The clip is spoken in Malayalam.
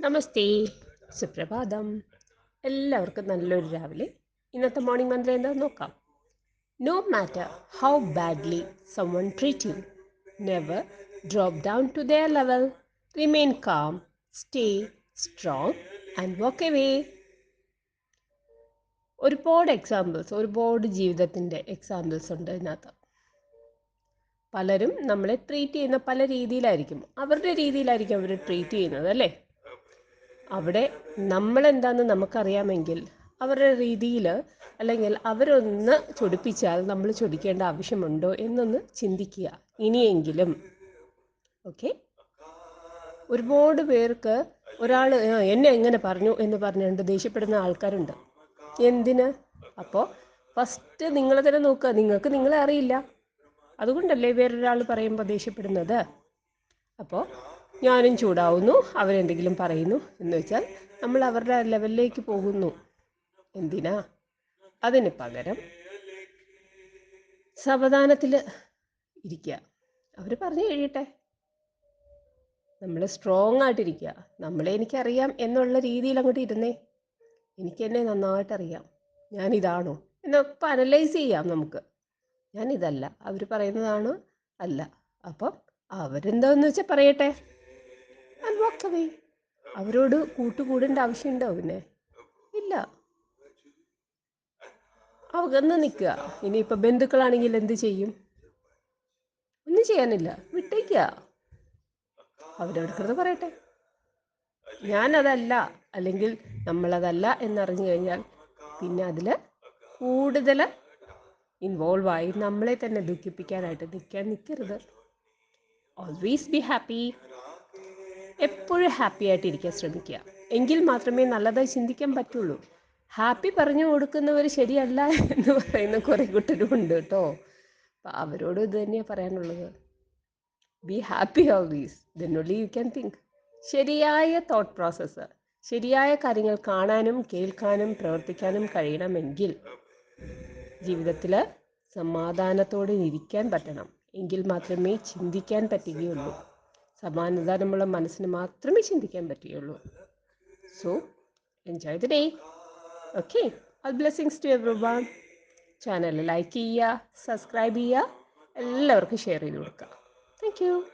നമസ്തേ. സുപ്രഭാതം. എല്ലാവർക്കും നല്ലൊരു രാവിലെ. ഇന്നത്തെ മോർണിംഗ് മന്ത്രം എന്താണെന്ന് നോക്കാം. No matter how badly someone treat you never drop down to their level remain calm stay strong and walk away ഒരുപാട് എക്സാമ്പിൾസ് ഒരുപാട് ജീവിതത്തിന്റെ എക്സാമ്പിൾസ് ഉണ്ട് ഇതിനകത്ത്. പലരും നമ്മളെ ട്രീറ്റ് ചെയ്യുന്ന പല രീതിയിലായിരിക്കും. അവരുടെ രീതിയിലായിരിക്കും അവർ ട്രീറ്റ് ചെയ്യുന്നത് അല്ലേ? അവിടെ നമ്മളെന്താന്ന് നമുക്കറിയാമെങ്കിൽ അവരുടെ രീതിയിൽ അല്ലെങ്കിൽ അവരൊന്ന് ചൊടിപ്പിച്ചാൽ നമ്മൾ ചൊടിക്കേണ്ട ആവശ്യമുണ്ടോ എന്നൊന്ന് ചിന്തിക്കുക ഇനിയെങ്കിലും. ഓക്കെ? ഒരുപാട് പേർക്ക് ഒരാൾ എന്നെ എങ്ങനെ പറഞ്ഞു എന്ന് പറഞ്ഞുകൊണ്ട് ദേഷ്യപ്പെടുന്ന ആൾക്കാരുണ്ട്. എന്തിന്? അപ്പോൾ ഫസ്റ്റ് നിങ്ങൾ തന്നെ നോക്കുക. നിങ്ങൾക്ക് നിങ്ങളെ അറിയില്ല. അതുകൊണ്ടല്ലേ വേറൊരാൾ പറയുമ്പോൾ ദേഷ്യപ്പെടുന്നത്? അപ്പോൾ ഞാനും ചൂടാവുന്നു. അവരെന്തെങ്കിലും പറയുന്നു എന്ന് വെച്ചാൽ നമ്മൾ അവരുടെ ലെവലിലേക്ക് പോകുന്നു. എന്തിനാ? അതിന് പകരം സാവധാനത്തിൽ ഇരിക്കുക. അവർ പറഞ്ഞു കഴിയട്ടെ. നമ്മൾ സ്ട്രോങ് ആയിട്ടിരിക്കുക. നമ്മളെ എനിക്കറിയാം എന്നുള്ള രീതിയിൽ അങ്ങോട്ട് ഇരുന്നേ. എനിക്ക് എന്നെ നന്നായിട്ടറിയാം. ഞാനിതാണോ എന്നൊക്കെ അനലൈസ് ചെയ്യാം നമുക്ക്. ഞാനിതല്ല അവർ പറയുന്നതാണ് അല്ല. അപ്പം അവരെന്താന്ന് വെച്ചാൽ പറയട്ടെ? ആൻഡ് വാക്ക് അവേ അവരോട് കൂട്ടുകൂടേണ്ട ആവശ്യമുണ്ടോ പിന്നെ? ഇല്ല. അവകന്ന് നിൽക്കുക. ഇനിയിപ്പോൾ ബന്ധുക്കളാണെങ്കിൽ എന്ത് ചെയ്യും? ഒന്നും ചെയ്യാനില്ല. വിട്ടേക്കുക. അവരെടുക്കുന്നത് പറയട്ടെ. ഞാനതല്ല. അല്ലെങ്കിൽ നമ്മളതല്ല എന്നറിഞ്ഞു കഴിഞ്ഞാൽ പിന്നെ അതിൽ കൂടുതൽ ഇൻവോൾവ് ആയി നമ്മളെ തന്നെ ദുഃഖിപ്പിക്കാനായിട്ട് നിൽക്കാൻ നിൽക്കരുത്. ഓൾവേസ് ബി ഹാപ്പി എപ്പോഴും ഹാപ്പി ആയിട്ടിരിക്കാൻ ശ്രമിക്കുക. എങ്കിൽ മാത്രമേ നല്ലതായി ചിന്തിക്കാൻ പറ്റുള്ളൂ. ഹാപ്പി പറഞ്ഞു കൊടുക്കുന്നവർ ശരിയല്ല എന്ന് പറയുന്ന കുറേ കൂട്ടരും ഉണ്ട് കേട്ടോ. അപ്പം അവരോട് ഇത് തന്നെയാണ് പറയാനുള്ളത്. Be happy always then you can think ശരിയായ തോട്ട് പ്രോസസ്സ് ശരിയായ കാര്യങ്ങൾ കാണാനും കേൾക്കാനും പ്രവർത്തിക്കാനും കഴിയണമെങ്കിൽ ജീവിതത്തിൽ സമാധാനത്തോടെ ഇരിക്കാൻ പറ്റണം. എങ്കിൽ മാത്രമേ ചിന്തിക്കാൻ പറ്റുകയുള്ളൂ. സമാധാനമുള്ള മനസ്സിന് മാത്രമേ ചിന്തിക്കാൻ പറ്റുകയുള്ളൂ. So enjoy the day okay അത് blessings to everyone channel like ചെയ്യുക സബ്സ്ക്രൈബ് ചെയ്യുക. എല്ലാവർക്കും ഷെയർ ചെയ്ത് കൊടുക്കുക. Thank you